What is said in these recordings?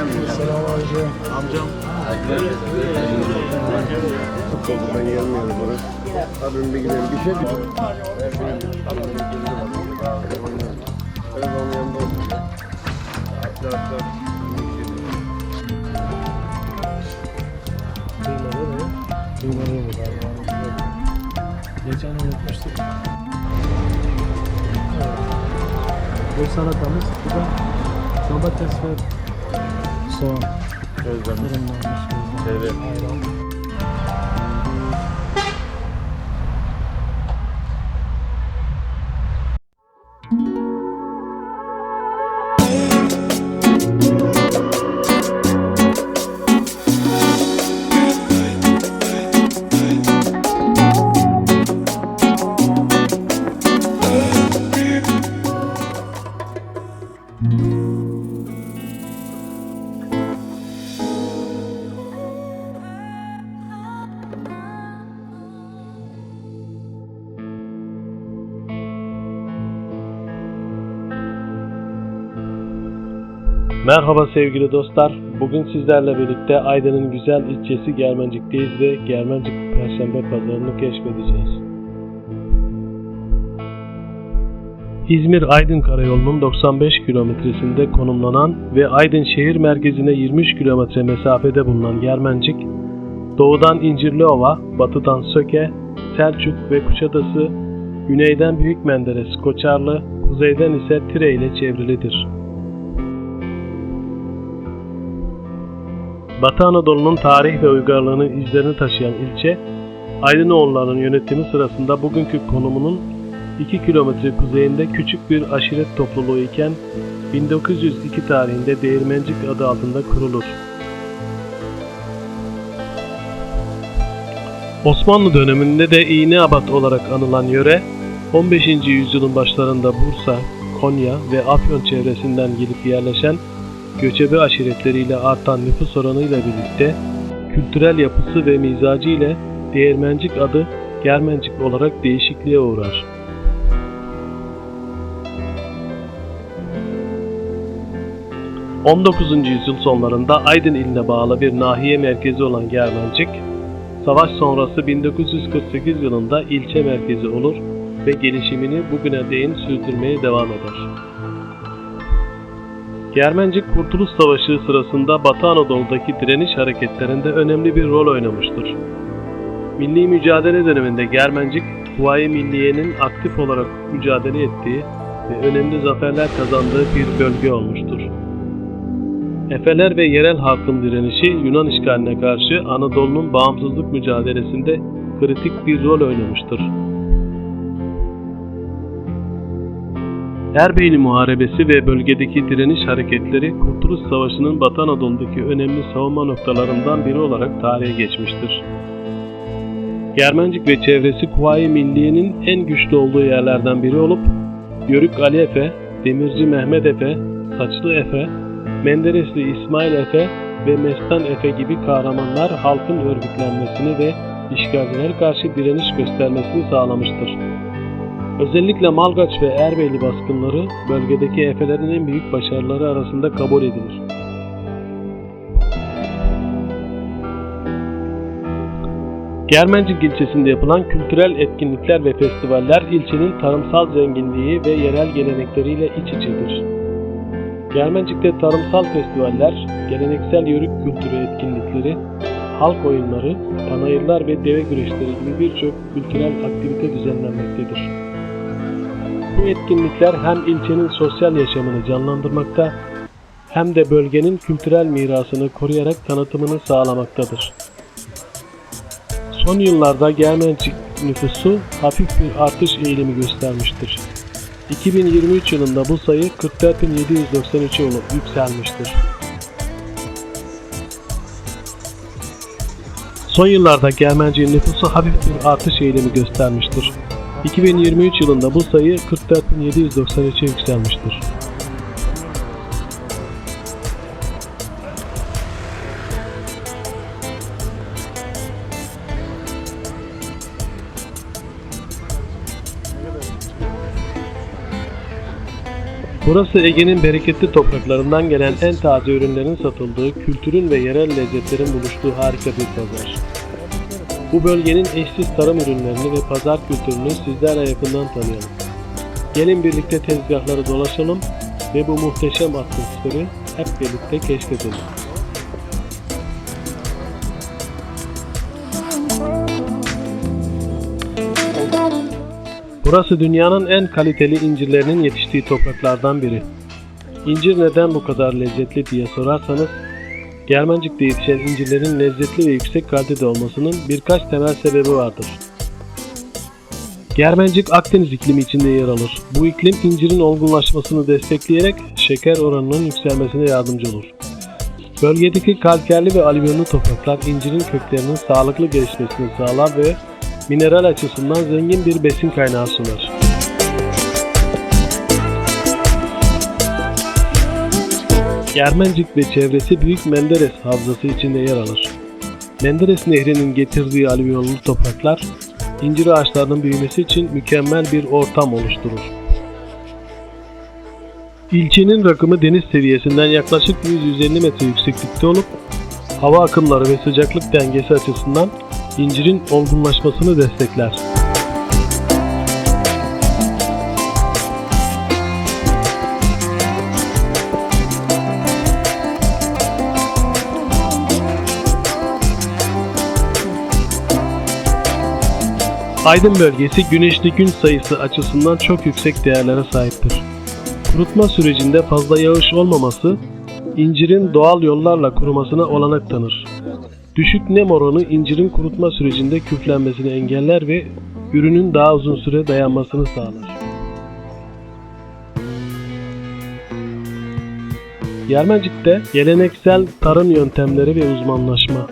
Hoş geldiniz. Amcam. Ben gelmiyorum bana. Abim bir gidelim bir şey diyeceğim. Telefonun yanında olsun. Atla atla. Duymaları bu galiba. Geçen unutmuştuk. Bu salatamız, bu da domates ve soğan. Gözlem. Fırınlanmış gözlem. Evet. Ayran. Merhaba sevgili dostlar. Bugün sizlerle birlikte Aydın'ın güzel ilçesi Germencik'teyiz ve Germencik Perşembe Pazarı'nı keşfedeceğiz. İzmir-Aydın Karayolu'nun 95 kilometresinde konumlanan ve Aydın şehir merkezine 23 kilometre mesafede bulunan Germencik, doğudan İncirliova, batıdan Söke, Selçuk ve Kuşadası, güneyden Büyük Menderes, Koçarlı, kuzeyden ise Tire ile çevrilidir. Batı Anadolu'nun tarih ve uygarlığının izlerini taşıyan ilçe, Aydınoğulları'nın yönetimi sırasında bugünkü konumunun 2 kilometre kuzeyinde küçük bir aşiret topluluğu iken 1902 tarihinde Değirmencik adı altında kurulur. Osmanlı döneminde de İğneabat olarak anılan yöre, 15. yüzyılın başlarında Bursa, Konya ve Afyon çevresinden gelip yerleşen göçebe aşiretleriyle artan nüfus oranıyla birlikte kültürel yapısı ve mizacı ile Değirmencik adı Germencik olarak değişikliğe uğrar. ...19. yüzyıl sonlarında Aydın iline bağlı bir nahiye merkezi olan Germencik, savaş sonrası 1948 yılında ilçe merkezi olur ve gelişimini bugüne değin sürdürmeye devam eder. Germencik Kurtuluş Savaşı sırasında Batı Anadolu'daki direniş hareketlerinde önemli bir rol oynamıştır. Milli mücadele döneminde Germencik, Kuvayi Milliye'nin aktif olarak mücadele ettiği ve önemli zaferler kazandığı bir bölge olmuştur. Efeler ve yerel halkın direnişi Yunan işgaline karşı Anadolu'nun bağımsızlık mücadelesinde kritik bir rol oynamıştır. Erbeyli Muharebesi ve bölgedeki direniş hareketleri Kurtuluş Savaşı'nın Batı Anadolu'daki önemli savunma noktalarından biri olarak tarihe geçmiştir. Germencik ve çevresi Kuvayi Milliye'nin en güçlü olduğu yerlerden biri olup Yörük Ali Efe, Demirci Mehmet Efe, Saçlı Efe, Menderesli İsmail Efe ve Mestan Efe gibi kahramanlar halkın örgütlenmesini ve işgalcilere karşı direniş göstermesini sağlamıştır. Özellikle Malgaç ve Erbeyli baskınları bölgedeki Efelerin en büyük başarıları arasında kabul edilir. Germencik ilçesinde yapılan kültürel etkinlikler ve festivaller ilçenin tarımsal zenginliği ve yerel gelenekleriyle iç içedir. Germencik'te tarımsal festivaller, geleneksel yörük kültürü etkinlikleri, halk oyunları, panayırlar ve deve güreşleri gibi birçok kültürel aktivite düzenlenmektedir. Bu etkinlikler hem ilçenin sosyal yaşamını canlandırmakta hem de bölgenin kültürel mirasını koruyarak tanıtımını sağlamaktadır. Son yıllarda Germencik nüfusu hafif bir artış eğilimi göstermiştir. 2023 yılında bu sayı 44.793'e olup yükselmiştir. Son yıllarda Germencik'in nüfusu hafif bir artış eğilimi göstermiştir. 2023 yılında bu sayı 44.793'e yükselmiştir. Burası Ege'nin bereketli topraklarından gelen en taze ürünlerin satıldığı, kültürün ve yerel lezzetlerin buluştuğu harika bir pazar. Bu bölgenin eşsiz tarım ürünlerini ve pazar kültürünü sizlerle yakından tanıyalım. Gelin birlikte tezgahları dolaşalım ve bu muhteşem atmosferi hep birlikte keşfedelim. Burası dünyanın en kaliteli incirlerinin yetiştiği topraklardan biri. İncir neden bu kadar lezzetli diye sorarsanız, Germencik'te yetişen incirlerin lezzetli ve yüksek kalitede olmasının birkaç temel sebebi vardır. Germencik Akdeniz iklimi içinde yer alır. Bu iklim incirin olgunlaşmasını destekleyerek şeker oranının yükselmesine yardımcı olur. Bölgedeki kalkerli ve alüvyonlu topraklar incirin köklerinin sağlıklı gelişmesini sağlar ve mineral açısından zengin bir besin kaynağı sunar. Germencik ve çevresi Büyük Menderes Havzası içinde yer alır. Menderes Nehri'nin getirdiği alüvyonlu topraklar, incir ağaçlarının büyümesi için mükemmel bir ortam oluşturur. İlçenin rakımı deniz seviyesinden yaklaşık 100-150 metre yükseklikte olup, hava akımları ve sıcaklık dengesi açısından incirin olgunlaşmasını destekler. Aydın bölgesi güneşli gün sayısı açısından çok yüksek değerlere sahiptir. Kurutma sürecinde fazla yağış olmaması, incirin doğal yollarla kurumasına olanak tanır. Düşük nem oranı incirin kurutma sürecinde küflenmesini engeller ve ürünün daha uzun süre dayanmasını sağlar. Yermencik'te geleneksel tarım yöntemleri ve uzmanlaşma.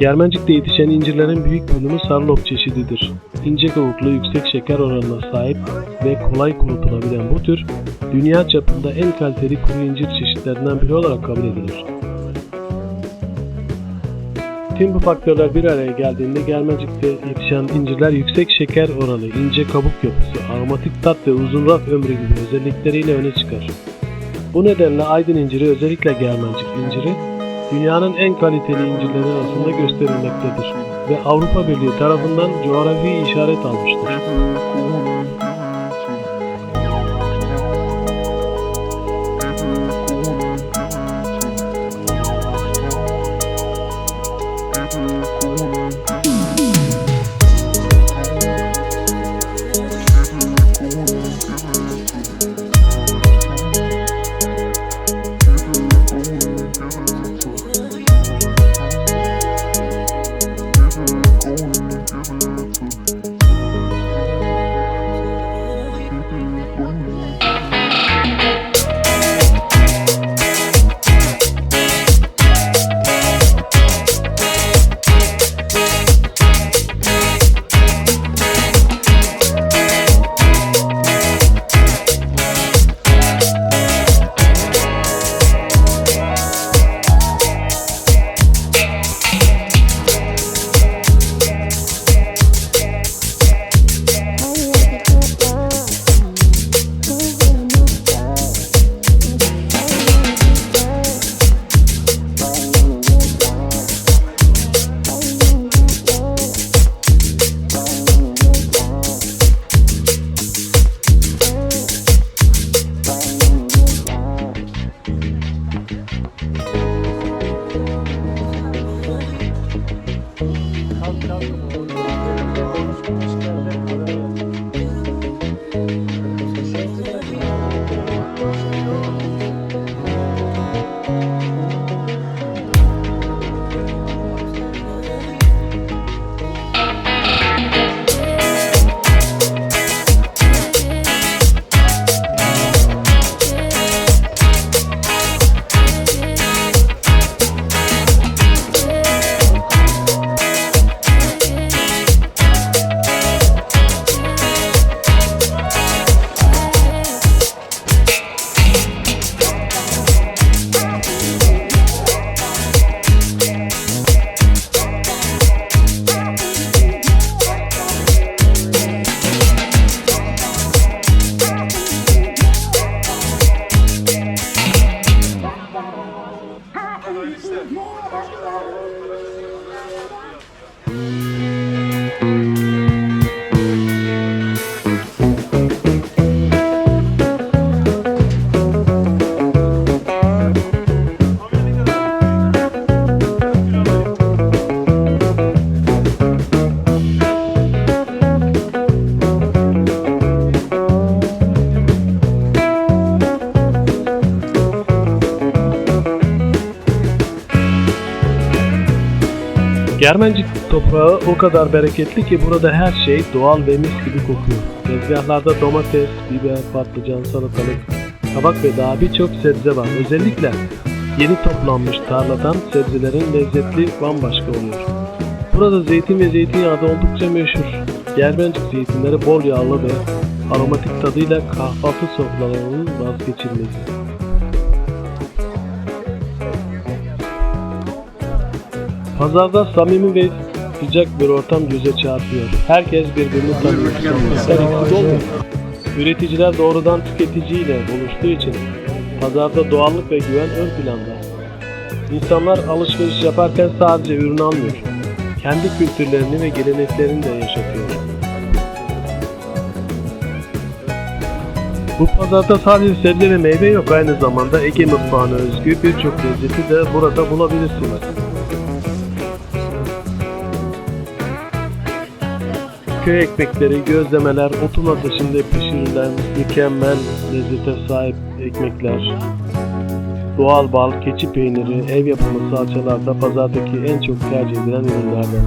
Yermencik'te yetişen incirlerin büyük bölümü sarılop çeşididir. İnce kabuklu yüksek şeker oranına sahip ve kolay kurutulabilen bu tür, dünya çapında en kaliteli kuru incir çeşitlerinden biri olarak kabul edilir. Tüm bu faktörler bir araya geldiğinde Germencik'te yetişen incirler yüksek şeker oranı, ince kabuk yapısı, aromatik tat ve uzun raf ömrü gibi özellikleriyle öne çıkar. Bu nedenle Aydın inciri özellikle Germencik inciri dünyanın en kaliteli incirleri arasında gösterilmektedir ve Avrupa Birliği tarafından coğrafi işaret almıştır. Germencik toprağı o kadar bereketli ki burada her şey doğal ve mis gibi kokuyor. Tezgahlarda domates, biber, patlıcan, salatalık, kabak ve daha birçok sebze var. Özellikle yeni toplanmış tarladan sebzelerin lezzetli bambaşka oluyor. Burada zeytin ve zeytinyağı da oldukça meşhur. Germencik zeytinleri bol yağlı ve aromatik tadıyla kahvaltı sofralarının vazgeçilmezi. Pazarda samimi ve sıcak bir ortam göze çarpıyor. Herkes birbirini tanıyor. Üreticiler doğrudan tüketiciyle buluştuğu için pazarda doğallık ve güven ön planda. İnsanlar alışveriş yaparken sadece ürün almıyor. Kendi kültürlerini ve geleneklerini de yaşatıyor. Bu pazarda sadece sebze ve meyve yok aynı zamanda Ege mutfağına özgü birçok lezzeti de burada bulabilirsiniz. Köy ekmekleri, gözlemeler, otun ateşinde pişirilen mükemmel lezzete sahip ekmekler, doğal bal, keçi peyniri, ev yapımı salçalar da pazardaki en çok tercih edilen ürünlerden.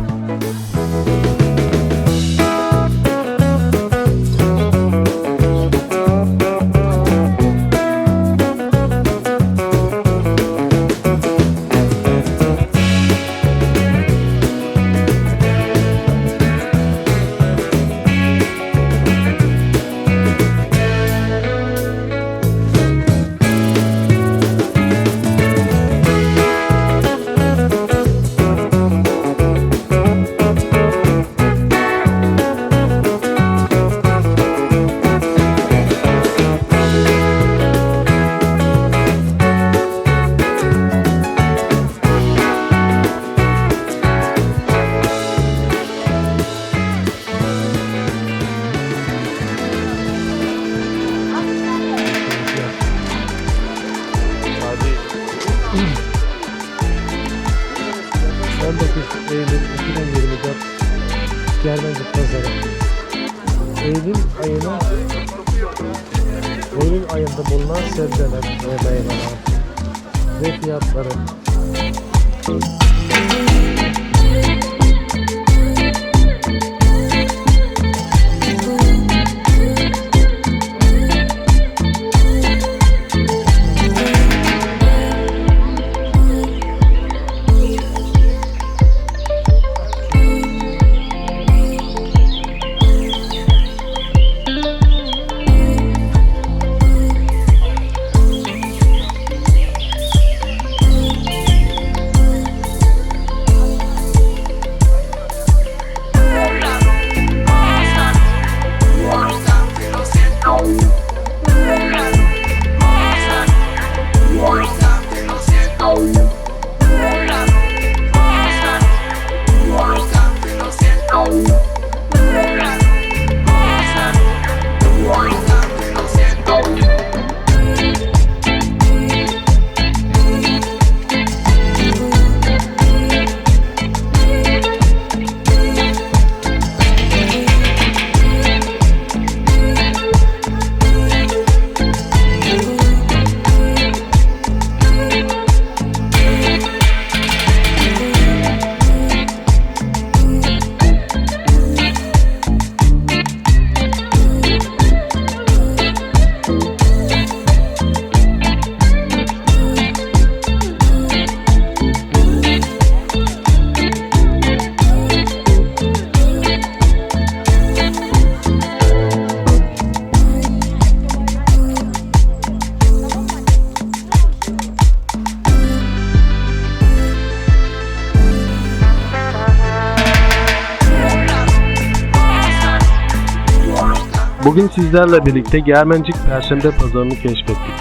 Bugün sizlerle birlikte Germencik Perşembe Pazarı'nı keşfettik.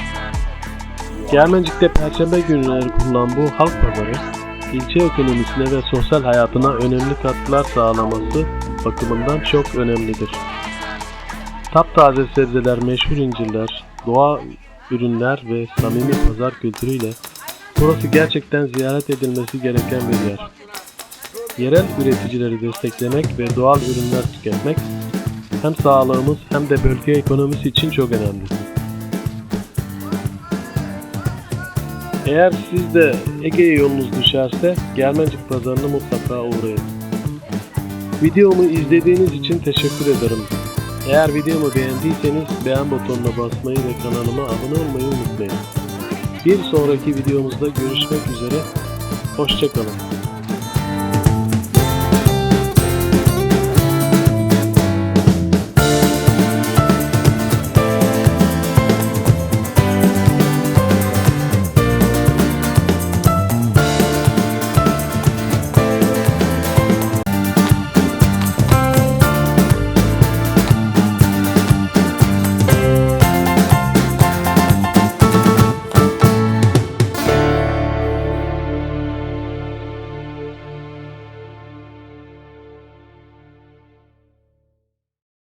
Germencik'te Perşembe günleri kurulan bu halk pazarı, ilçe ekonomisine ve sosyal hayatına önemli katkılar sağlaması bakımından çok önemlidir. Taptaze sebzeler, meşhur incirler, doğa ürünler ve samimi pazar kültürüyle burası gerçekten ziyaret edilmesi gereken bir yer. Yerel üreticileri desteklemek ve doğal ürünler tüketmek hem sağlığımız hem de bölge ekonomisi için çok önemli. Eğer siz de Ege'ye yolunuz düşerse Germencik Pazarı'na mutlaka uğrayın. Videomu izlediğiniz için teşekkür ederim. Eğer videomu beğendiyseniz beğen butonuna basmayı ve kanalıma abone olmayı unutmayın. Bir sonraki videomuzda görüşmek üzere. Hoşçakalın.